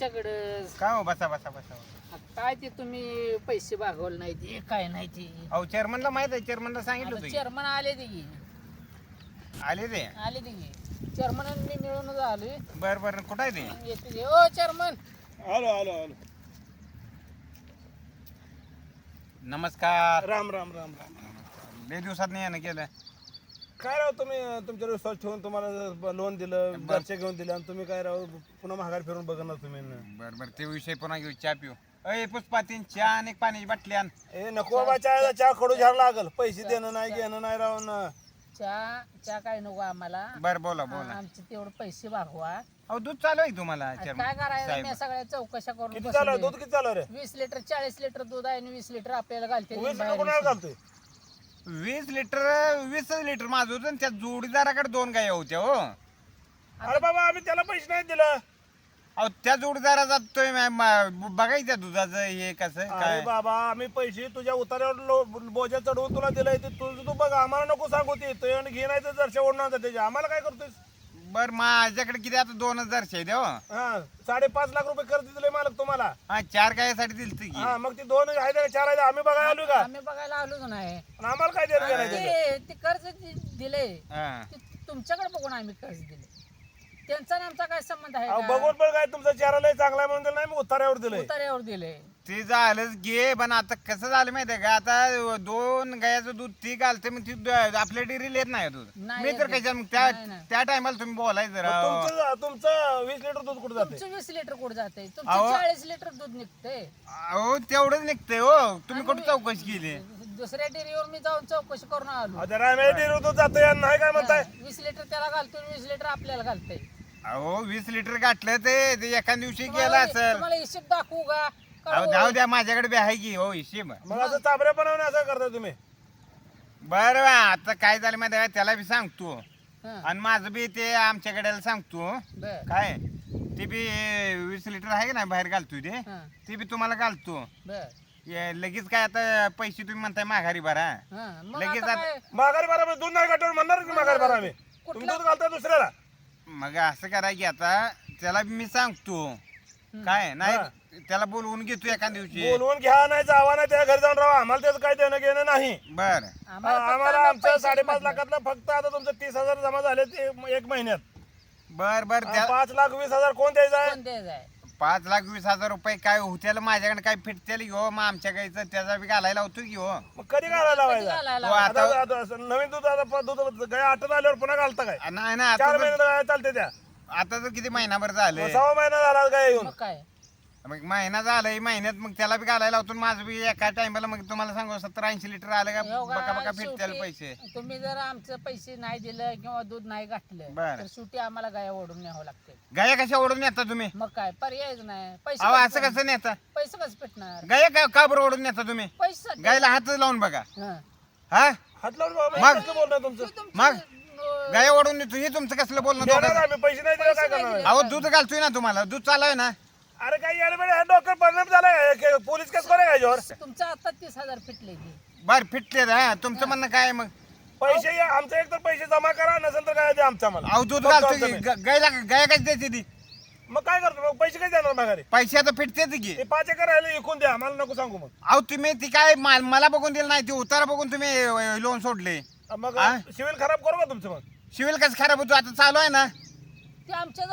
तुमच्याकडं का हो? बसा बसा बसा. बसा. काय ते तुम्ही पैसे भागवले नाही ते काय नाही ते. अहो चेअरमनला माहीत आहे चेअरमनला सांगितलं होतं की. चेअरमन आले ते. की आले ते? आले ते. की चेअरमन मी मिळून आलोय बर बर. कुठं आहे ते? येते ते. ओ चेअरमन आलो आलो आलो. नमस्कार. राम राम राम राम. लय दिवसात नाही यानं केलं. काय राव तुम्ही तुमच्यावर विश्वास ठेवून तुम्हाला लोन दिलं घरचे घेऊन दिलं आणि तुम्ही काय राव पुन्हा महागार फिरून बघणार तुम्ही? बर बर ते विषय पुन्हा घेऊ चहा पिऊ. अय पुष्पा तीन चहा आणि एक पाण्याची बाटली आण. ए नको बाबा चहा चहा खडू झाड लागल. पैसे देणं नाही घेणं नाही राव न. चहा चहा काय नको आम्हाला. बर बोला बोला. आमचे तेवढं पैसे भागवा. अहो दूध चालू आहे तुम्हाला काय करायचं सगळ्या चौकशा करून किती चालू आहे? बसलोय. दूध किती चालू आहे रे? वीस लिटर चाळीस लिटर दूध आहे आणि वीस लिटर आपल्याला घालते. वीस बाहेर लिटर कोणाला घालतोय? वीस लिटर वीस लिटर माझं होतं आणि त्या जोडीदाराकडे दोन गाय होत्या हो. अरे बाबा आम्ही त्याला पैसे नाही दिलं. अहो त्या जोडीदाराचा तुम्ही मा- मा- बघायचं दुधाचं हे कसं अरे काय. बाबा आम्ही पैसे तुझ्या उतार्यावर लो- बोजा चढवून तुला दिलंय ते तुझं तू बघ आम्हाला नको सांगू ते. तो आणि घे नाही तर त्याच्या. आम्हाला काय करतोय बर माझ्याकडे किती आता दोन हजार हो. साडेपाच लाख रुपये कर्ज दिले मालक तुम्हाला हा चार गायासाठी दिली की हा मग ती दोन आहे का चार आहे आम्ही बघायला आलो का आम्ही बघायला आलोच नाही आणि आम्हाला काय? ते ते कर्ज दि- दिले हा. ते तुमच्याकडे बघून आम्ही कर्ज दिले त्यांचा आणि आमचा काय संबंध आहे अहो, का? बघून पण काय तुमचा चेहरा लय चांगला आहे म्हणून दिलं नाही मी उतार्यावर दिलंय. उतार्यावर दिले ते झालंच घे पण आता कसं झालं माहितीये का? आता दोन गायाचं दूध ती घालते मग ती द- आपल्या डेअरीला येत नाही दूध. नाही मी येत तर दूध. कशा मग त्या नाही, नाही. त्या टायमाला तुम्ही बोलायचं राव. तुमचं तुमचं वीस लिटर दूध कुठं जाते तुमचं वीस लिटर कुठं जाते अहो. तुमचं चाळीस लिटर दूध निघते अहो तेवढंच निघतंय हो. तुम्ही कुठं चौकशी केली? दुसऱ्या डेअरीवर मी जाऊन चौकशी करून आलो. जरा डेअरी दूध जाते नाही काय म्हणताय? वीस लिटर त्याला घालतो वीस लिटर आपल्याला घालतंय. अहो वीस लिटर गाठलं ते ते एका दिवशी गेला तुम्हाला असेल. तुम्हाला हिशेब दाखवू का? अहो जाऊ द्या माझ्याकडे बी आहे की हो हिशेब. मग असं चाबऱ्या बनवून असं करताय तुम्ही? बरं बा, आता काय झालं माहिती आहे का? त्याला बी सांगतो. हं, आणि माझं बी ते आमच्याकडे सांगतो. बर. काय? ते बी वीस लिटर आहे का नाही बाहेर घालतो ते? हं, ते बी तुम्हाला घालतो. बर. ये, लगेच काय आता पैसे तुम्ही म्हणताय माघारी भरा. हं, मग लगेच आता आता- काय? माघारी भरा म्हणजे दूध नाही म्हणणार की माघारी भरा आम्ही. तुम्ही दूध घालताय दुसऱ्याला. मग असं करा की आता त्याला मी सांगतो. काय? नाही त्याला बोलवून घेतो एका दिवशी. बोलवून घ्या नाही जावा नाही त्या घरी जाऊन राहा. आम्हाला त्याचं काय देणं घेणं नाही. बर. आम्हाला आमच्या साडेपाच. लाखातलं फक्त आता तुमचं तीस हजार जमा झाले ते एक महिन्यात. बर बर त्या पाच लाख वीस हजार कोण द्यायचं आहे? कोण द्यायचं आहे? पाच लाख वीस हजार रुपये काय होत्याल माझ्याकडे काय फिटतेल घेऊ मग आमच्या गाईचं त्याचा बी घालायला होतो की हो मग कधी घालायला लावायचा? हो? आता- आता नवीन दूध आता प- दूध गाय आटत आल्यावर पुन्हा घालता काय? नाही ना चार आता महिने तर- गाय चालते त्या. आता तर किती महिनाभर झाले? सहा महिना झाला गाय येऊन. मग काय? मग महिना झालाय महिन्यात मग त्याला बी घालायला होतो आणि माझं बी एका टाइमला मग तुम्हाला सांगू सत्तर ऐंशी लिटर आलं का एवढा बका बका फिटतेल शेवटी पैसे. तुम्ही जर आमचं पैसे नाही दिलं किंवा दूध नाही घातलं बरं. तर शेवटी आम्हाला गाया ओढून न्यावं लागते गाया कशा ओढून नेता तुम्ही? मग काय पर्यायच नाही. पैसे अहो कसं- असं कसं नेता? पैसे कसं भेटणार? गाया का का बरं ओढून नेता तुम्ही? पैसे गायला हात लावून बघा. हं. हा? हात लावून बाबा मग? कसं बोलणार तुमचं? मग? गाया ओढून नेतो हे तुमचं कसलं बोलणं देणार दोघांचं? आम्ही पैसे नाही दिले काय पैसे नाही करणार दिले. अहो दूध घालतोय ना तुम्हाला दूध चालू ना? अरे काय यायला पाहिजे डॉक्टर परिणाम झालाय. के- पोलीस केस करे याच्यावर? तुमचं आता तीस हजार फिटले की बर फिटले हा. तुमचं म्हणणं काय आहे मग? पैसे या- आमचे एक तर पैसे जमा करा नसेल तर काय द्या आमच्या मला अहो दूध बघतो आमचं की. ग- गायला गाय कशी द्यायची ती? मग काय करतो? मग पैसे काय देणार माघारी? पैसे आता फिटते की. ते पाच एकर राहिले विकून द्या. मला नको सांगू मग. अहो तुम्ही ती काय मा- मला बघून दिलं नाही ती उतारा बघून तुम्ही लोन सोडले. मग हा? सिव्हिल खराब करू का तुमचं मग? सिव्हिल कसं खराब होतो? आता चालू आहे ना. ते आमच्या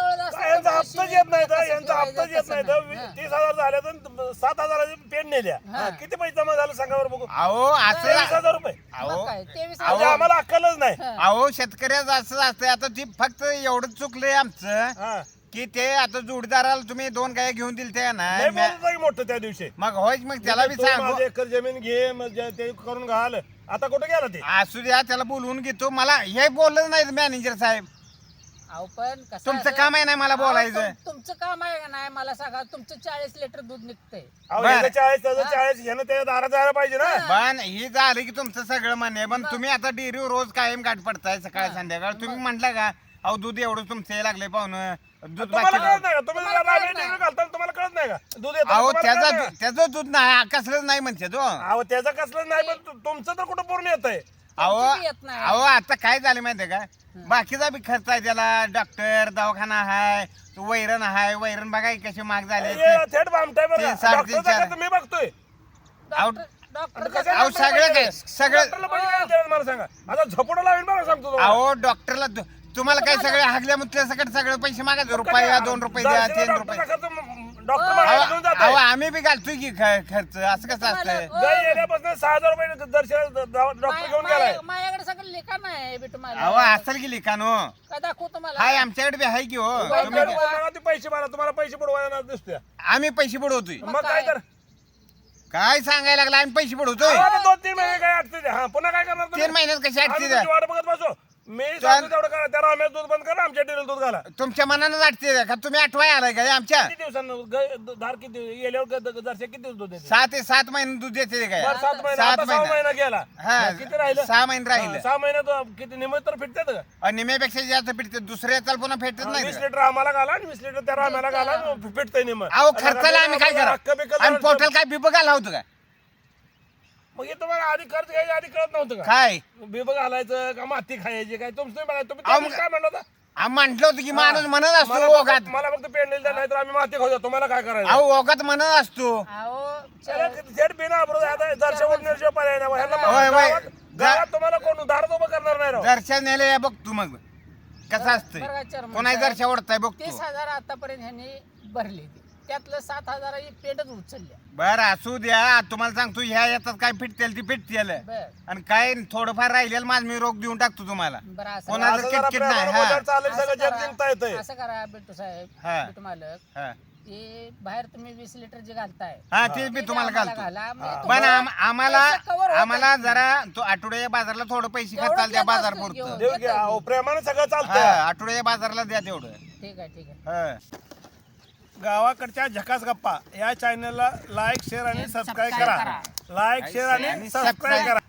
यांचा हप्ताच येत नाही तर यांचा हप्ताच येत तसं नाही. तर. तीस हजार झाले तर सात हजाराची पेन नेल्या. हा. किती पैसे जमा झाले सांगा बरं बघू? अहो तेवीस असं हजार रुपये. अहो तेवीस म्हणजे आम्हाला अक्कलच नाही. अहो शेतकऱ्याचं असं असतं आता ती फक्त एवढं चुकलंय आमचं हा. की ते आता जोडीदाराला तुम्ही दोन गाय घेऊन दिल त्या ना लय मोठं त्या दिवशी. मग होय मग त्याला बी तू सांगू. माझं एकर जमीन घे मग जे- ते करून घाल. आता कुठे गेला ते? असू द्या त्याला बोलवून घेतो. मला हे बोललं नाही मॅनेजर साहेब. अहो पण कसं तुमचं असं- काम आहे नाही मला अहो, बोलायचं. तुम- तुमचं काम आहे का नाही? मला सांगा तुमचं चाळीस लिटर दूध निघतंय. अहो बरं. याचं चाळीस त्याचं चाळीस ह्यानं त्याच्या दारात जायला पाहिजे ना. पण ही झालं की तुमचं सगळं म्हणणे पण तुम्ही आता डेअरी रोज कायम गाठ पडताय सकाळ संध्याकाळ. तुम्ही म्हटलं का अहो दूध एवढं तुमचं हे लागले पाहुणं. दूध तुम्हाला बाकी कळत नाही का? तुम्ही तुम्हाला नाही. घालता तुम्हाला कळत नाही का? दूध येतं अहो तुम्हाला त्याचा त्याचं दूध नाही कसलंच नाही म्हणते तो? अहो त्याचं कसलं नाही पण तु- तुमचं तर कुठं पूर्ण येत आहे अहो तुमची बी येत नाही. अहो आता काय झालं माहितीये का? बाकीचा बी खर्च आहे त्याला. डॉक्टर दवाखाना आहे तो वैरण आहे वैरण बघा की कशी महाग झाली. हे थेट बरं डॉक्टरचा चार. खर्च मी बघतोय? डॉक्टर आणि डॉक्टर कशाला अहो, डॉक्टरला सगळं पैसे काय- द्यायचे? सगळं- डॉक्टरला पैसे काय द्यायचे मला सांगा. आता झपोटा लावेल बघा सांगतो तुम्हाला. अहो डॉक्टरला तु- तुम्हाला काय सगळे हागल्या मुतल्या सकट सगळे पैसे मागायचे. रुपये द्या दोन रुपये द्या तीन डॉक्टरचा रुपये. खर्च म- डॉक्टर घेऊन अहो, जातोय. आम्ही बी घालतोय की ख- खर्च. असं कसं गाई येण्यापासून सहा हजार रुपये दर्शन डॉक्टर घेऊन गेलाय. माझ्याकडे सगळं लिखाण आहे बी तुम्हाला. अहो असेल की काय दाखवू तुम्हाला? हाय आमच्याकडे बी आहे की हो. वैद्य- तुम्ही डॉक्टर बोलला, ते पैसे भरा तुम्हाला पैसे बुडवायला दिसतोय. आम्ही पैसे बुडवतोय. मग काय तर? काय सांगायला लागला? आम्ही पैसे बुडवतोय. आता दोन तीन महिने काय अडचण हा पुन्हा काय करणार तुम्ही? तीन महिन्यात कशी आम्ही तुमची वाट बघत बसू. मी सांगतो तेवढं करा. त्या रामेश दूध बंद करा आमच्या डेअरीला दूध घाला. तुमच्या मनानं अडते का? तुम्ही आठवाय आलाय का? आमच्या किती दिवसांना गाय- धार किती ग- दिवस दूध देते? सहा ते सात महिने दूध देते काय बरं, सात महिने. सात आता सहा महिने. महिना गेला. हा मग किती राहिलं? सहा महिने राहिले. हा, सहा महिन्यात किती निमित्त तर फिटतात का आणि निम्यापेक्षा जास्त पिटते दुसऱ्या चाल पुन्हा फेटत वीस नाही लिटर आम्हाला घाला आणि वीस लिटर त्या राम्याला घाला फिटतंय निम अहो खर्चाला आम्ही काय करा? आणि पोटाला काय बिब घाला होतं का मग हे तुम्हाला आधी खर्च घ्यायच्या आधी कळत नव्हतं का? काय? बिब घालायचं का माती खायची काय? तुमचं बघा तुम्ही काय म्हणलं होतं? आम्ही म्हंटल होतं की माणूस म्हणत असतो मला ओघात. मला फक्त पेंडेल द्या नाही तर आम्ही माती खाऊ तुम्हाला काय करायचं? अहो ओघात म्हणत असतो. अहो थेट बिना अब्रोज आता दर्शवून पर्याय नाही. ह्यांना होय, होय. गावात- गावात तुम्हाला कोण उधार उभं करणार नाही राव. दर्शन नेले बघ तू मग. कसं असतंय? बरं का चेअरमन कोणाची साहेब? दर्शन ओढताय बघ तीस तू हजार आतापर्यंत ह्यांनी भरले ते. त्यातलं सात हजार ही पेटच उचलल्या बरं असू द्या. तुम्हाला सांगतो ह्या येतात काय फिटतेल ती फिटतेल. बर. आणि काय थोडंफार राहिलेलं माझ मी रोग देऊन टाकतो तुम्हाला. बरं असं कोणाचं असं जरा किटकिट नाही, प्रेमानं हा. बोलल्यावर चालेल सगळं असं जग करा- जिंकता येतंय. असं करा बिट्टू साहेब हा. बिट्टू मालक. हा. ते बाहेर तुम्ही वीस लिटर जे घालताय हा ते बी ते तुम्हाला घालतो. घाला. पण आम- आम्हाला. आम्हाला जरा तो आठवड्या बाजारला थोडं पैसे खर्चाल त्या देत बाजार पुरतं. देऊ की अहो, प्रेमानं सगळं हा चालतंय. आठवड्या बाजारला द्या तेवढं. ठीक आहे ठीक आहे. हा. गावाकडच्या झकास गप्पा या चॅनलला लाईक शेअर आणि सबस्क्राईब करा. लाईक शेअर आणि सबस्क्राईब करा